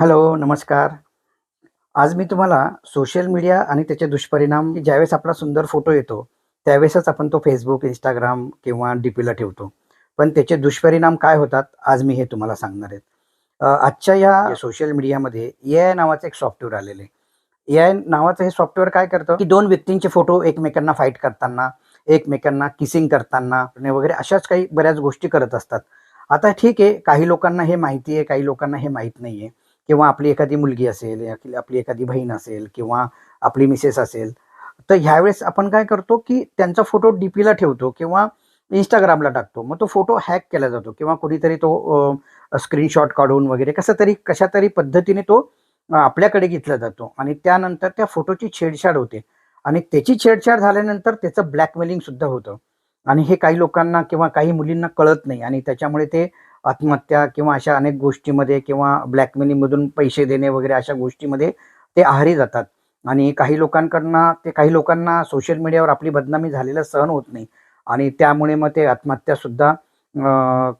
Hello नमस्कार. आज मी तुम्हाला सोशल मीडिया आणि त्याचे दुष्परिणाम ज्यावेळेस आपला सुंदर फोटो येतो त्यावेळेसच आपण तो फेसबुक इंस्टाग्राम किंवा डी पीला ठेवतो. पण त्याचे दुष्परिणाम काय होतात आज मी हे तुम्हाला सांगणार आहेत आजच्या या सोशल मीडियामध्ये ए आय नावाचं एक सॉफ्टवेअर आलेलं आहे. ए आय नावाचं हे सॉफ्टवेअर काय करतं की दोन व्यक्तींचे फोटो एकमेकांना फाईट करताना एकमेकांना किसिंग करताना वगैरे अशाच काही बऱ्याच गोष्टी करत असतात. आता ठीक आहे काही लोकांना हे माहिती आहे काही लोकांना हे माहीत नाही आहे किंवा आपली एखादी मुलगी असेल या की आपली एखादी बहीण असेल किंवा आपली मिसेस असेल तर ह्यावेळेस आपण काय करतो की त्यांचा फोटो डी पीला ठेवतो किंवा इंस्टाग्रामला टाकतो. मग तो फोटो हॅक केला जातो किंवा कुणीतरी तो स्क्रीनशॉट काढून वगैरे कसं तरी कशा तरी पद्धतीने तो आपल्याकडे घेतला जातो आणि त्यानंतर त्या फोटोची छेडछाड होते. आणि त्याची छेडछाड झाल्यानंतर त्याचं ब्लॅकमेलिंग सुद्धा होतं. आणि हे काही लोकांना किंवा काही मुलींना कळत नाही आणि त्याच्यामुळे ते आत्महत्या किंवा अशा अनेक गोष्टीमध्ये किंवा ब्लॅकमेलिंगमधून पैसे देणे वगैरे अशा गोष्टीमध्ये ते आहारी जातात. आणि काही लोकांकडनं ते काही लोकांना सोशल मीडियावर आपली बदनामी झालेलं सहन होत नाही आणि त्यामुळे मग ते आत्महत्यासुद्धा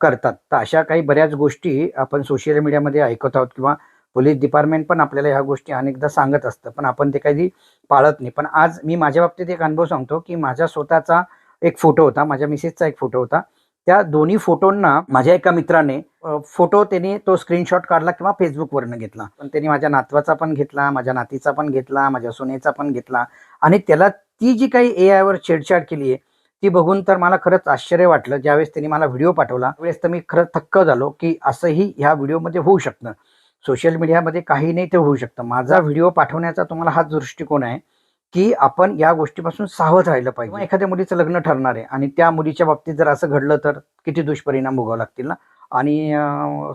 करतात. तर अशा काही बऱ्याच गोष्टी आपण सोशल मीडियामध्ये ऐकत आहोत किंवा पोलीस डिपार्टमेंट पण आपल्याला ह्या गोष्टी अनेकदा सांगत असतं. पण आपण ते काही पाळत नाही. पण आज मी माझ्या बाबतीत एक अनुभव सांगतो की माझ्या स्वतःचा एक फोटो होता माझ्या मिसेसचा एक फोटो होता. त्या दोन्ही फोटोंना माझ्या एका मित्राने फोटो त्यांनी तो स्क्रीनशॉट काढला किंवा फेसबुकवरनं घेतला. पण त्यांनी माझ्या नातवाचा पण घेतला माझ्या नातीचा पण घेतला माझ्या सुनेचा पण घेतला. आणि त्याला ती जी काही ए आयवर छेडछाड केली आहे ती बघून तर मला खरंच आश्चर्य वाटलं. ज्यावेळेस त्यांनी मला व्हिडिओ पाठवला त्यावेळेस तर मी खरंच थक्क झालो की असंही ह्या व्हिडिओमध्ये होऊ शकतं. सोशल मीडियामध्ये काही नाही ते होऊ शकतं. माझा व्हिडिओ पाठवण्याचा तुम्हाला हाच दृष्टिकोन आहे. की आपण या गोष्टीपासून सावध राहिलं पाहिजे. एखाद्या मुलीचं लग्न ठरणार आहे आणि त्या मुलीच्या बाबतीत जर असं घडलं तर किती दुष्परिणाम भोगावे लागतील ना? आणि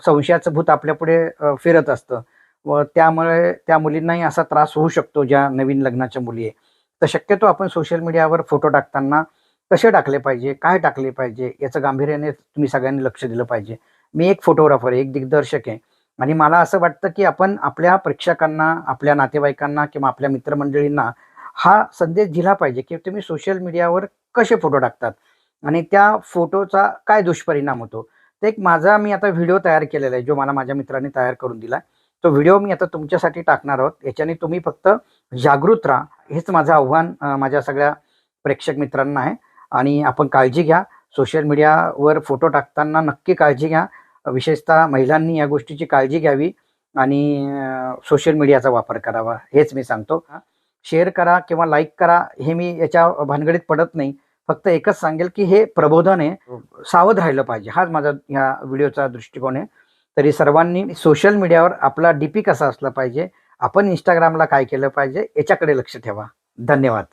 संशयाचं भूत आपल्यापुढे फिरत असतं. व त्यामुळे त्या मुलींनाही असा त्रास होऊ शकतो ज्या नवीन लग्नाच्या मुली आहे. तर शक्यतो आपण सोशल मीडियावर फोटो टाकताना कसे टाकले पाहिजे काय टाकले पाहिजे याचं गांभीर्याने तुम्ही सगळ्यांनी लक्ष दिलं पाहिजे. मी एक फोटोग्राफर आहे एक दिग्दर्शक आहे. आणि मला असं वाटतं की आपण आपल्या प्रेक्षकांना आपल्या नातेवाईकांना किंवा आपल्या मित्रमंडळींना हा संदेश दिला पाहिजे की तुम्ही सोशल मीडियावर कसे फोटो टाकतात? आणि त्या फोटोचा काय दुष्परिणाम होतो? तर एक माझा मी आता व्हिडिओ तयार केलेला आहे जो मला माझ्या मित्राने तयार करून दिला तो व्हिडिओ मी आता तुमच्यासाठी टाकणार आहोत. याच्याने तुम्ही फक्त जागृत राहा. हेच माझं आव्हान माझ्या सगळ्या प्रेक्षक मित्रांना आहे. आणि आपण काळजी घ्या. सोशल मीडियावर फोटो टाकताना नक्की काळजी घ्या. विशेषतः महिलांनी या गोष्टीची काळजी घ्यावी आणि सोशल मीडियाचा वापर करावा. हेच मी सांगतो. शेअर करा किंवा लाईक करा हे मी याच्या भानगडीत पडत नाही. फक्त एकच सांगेल की हे प्रबोधन आहे सावध राहिलं पाहिजे. हाच माझा ह्या व्हिडिओचा दृष्टिकोन आहे. तरी सर्वांनी सोशल मीडियावर आपला डीपी कसा असला पाहिजे आपण इंस्टाग्रामला काय केलं पाहिजे याच्याकडे लक्ष ठेवा. धन्यवाद.